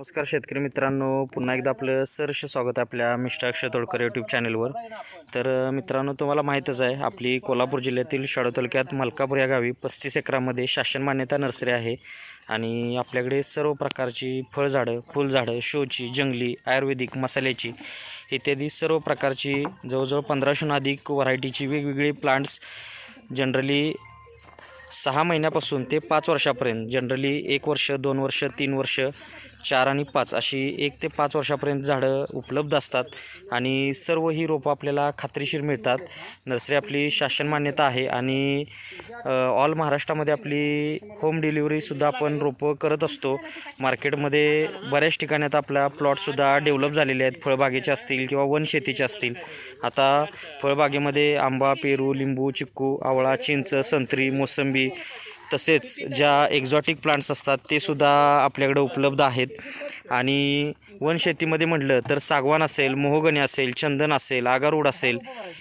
नमस्कार शेतकरी मित्रांनो. पुन्हा एकदा आपलं सरस स्वागत आहे आपल्या मिस्टर अक्षय तोडकर यूट्यूब चॅनलवर तर मित्रांनो तुम्हाला माहीतच आहे आपली कोल्हापूर जिल्ह्यातील शाडो तालुक्यात मलकापूर या गावी पस्तीस एकरामध्ये शासन मान्यता नर्सरी आहे. आणि आपल्याकडे सर्व प्रकारची फळझाडं फुलझाडं शोची जंगली आयुर्वेदिक मसाल्याची इत्यादी सर्व प्रकारची जवळजवळ पंधराशेहून अधिक व्हरायटीची वेगवेगळी प्लांट्स जनरली सहा महिन्यापासून ते पाच वर्षापर्यंत जनरली एक वर्ष दोन वर्ष तीन वर्ष चार आणि पाच अशी एक ते पाच वर्षापर्यंत झाडं उपलब्ध असतात. आणि सर्व ही रोपं आपल्याला खात्रीशीर मिळतात. नर्सरी आपली शासन मान्यता आहे आणि ऑल महाराष्ट्रामध्ये आपली होम डिलिव्हरीसुद्धा आपण रोपं करत असतो. मार्केटमध्ये बऱ्याच ठिकाणी आता आपल्या प्लॉटसुद्धा डेव्हलप झालेले आहेत. फळबागेचे असतील किंवा वनशेतीचे असतील. आता फळबागेमध्ये आंबा पेरू लिंबू चिक्कू आवळा चिंच संत्री मोसंबी तसेच ज्या एक्झॉटिक प्लांट्स असतात ते सुद्धा आपल्याकडे उपलब्ध आहेत. आणि वनशेतीमध्ये म्हटलं तर सागवान असेल मोहगणी असेल चंदन असेल आगारूड असेल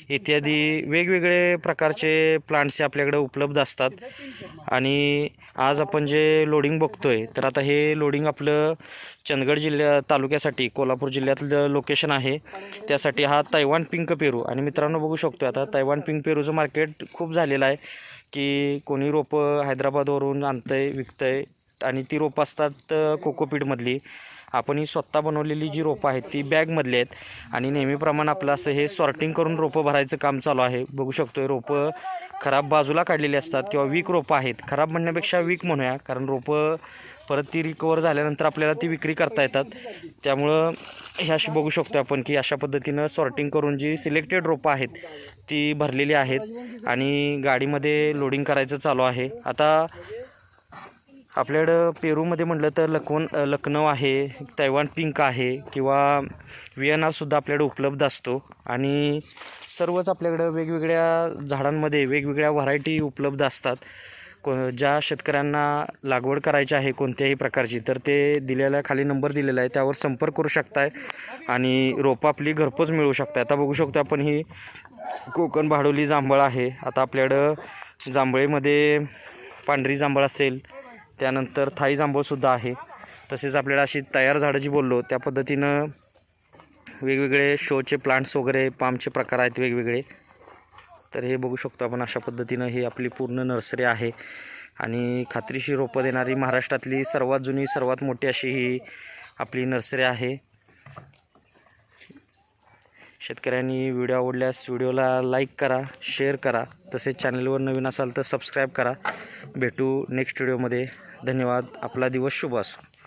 इत्यादी वेगवेगळे प्रकारचे प्लांट्स हे आपल्याकडे उपलब्ध असतात. आणि आज आपण जे लोडिंग बघतोय तर आता हे लोडिंग आपलं चंदगड जिल्ह्या तालुक्यासाठी कोल्हापूर जिल्ह्यातलं लोकेशन आहे त्यासाठी हा तैवान पिंक पेरू. आणि मित्रांनो बघू शकतो आता तैवान पिंक पेरूचं मार्केट खूप झालेलं आहे की कोणी रोपं हैदराबादवरून आणतं आहे विकतं आहे आणि ती रोपं असतात कोकोपीटमधली आपण ही स्वतः बनवलेली जी रोपं आहेत ती बॅगमधली आहेत. आणि नेहमीप्रमाणे आपलं असं हे सॉर्टिंग करून रोपं भरायचं काम चालू आहे. बघू शकतो रोपं खराब बाजूला काढलेली असतात किंवा वीक रोपं आहेत. खराब म्हणण्यापेक्षा वीक म्हणूया कारण रोपं परत ती रिकवर झाल्यानंतर आपल्याला ती विक्री करता येतात. त्यामुळं हे अशी बघू शकतो आपण की अशा पद्धतीनं सॉर्टिंग करून जी सिलेक्टेड रोपं आहेत ती भरलेली आहेत. आणि गाडीमध्ये लोडिंग करायचं चालू आहे. आता आपल्याकडं पेरूमध्ये म्हटलं तर लखवण लखनौ आहे तैवान पिंक आहे किंवा व्हिएनआरसुद्धा आपल्याकडे उपलब्ध असतो. आणि सर्वच आपल्याकडं वेगवेगळ्या झाडांमध्ये वेगवेगळ्या व्हरायटी उपलब्ध असतात. को ज्या शेतकऱ्यांना लागवड करायची आहे कोणत्याही प्रकारची तर ते दिलेल्या खाली नंबर दिलेला आहे त्यावर संपर्क करू शकताय आणि रोपं आपली घरपोच मिळू शकताय. आता बघू शकतो आपण ही कोकण भाडोली जांभळ आहे. आता आपल्याकडं जांभळीमध्ये पांढरी जांभळ असेल त्यानंतर थाई जांभूळसुद्धा आहे. तसेच आपल्याला अशी तयार झाडं जी बोललो त्या पद्धतीनं वेगवेगळे शोचे प्लांट्स वगैरे पामचे प्रकार आहेत वेगवेगळे. तर हे बघू शकतो आपण अशा पद्धतीनं ही आपली पूर्ण नर्सरी आहे. आणि खात्रीशी रोपं देणारी महाराष्ट्रातली सर्वात जुनी सर्वात मोठी अशी ही आपली नर्सरी आहे. शेतकऱ्यांनी व्हिडिओ आवडल्यास व्हिडिओला लाईक करा शेअर करा. तसेच चॅनलवर नवीन असाल तर सबस्क्राईब करा. भेटू नेक्स्ट व्हिडिओमध्ये. धन्यवाद. आपला दिवस शुभ असो.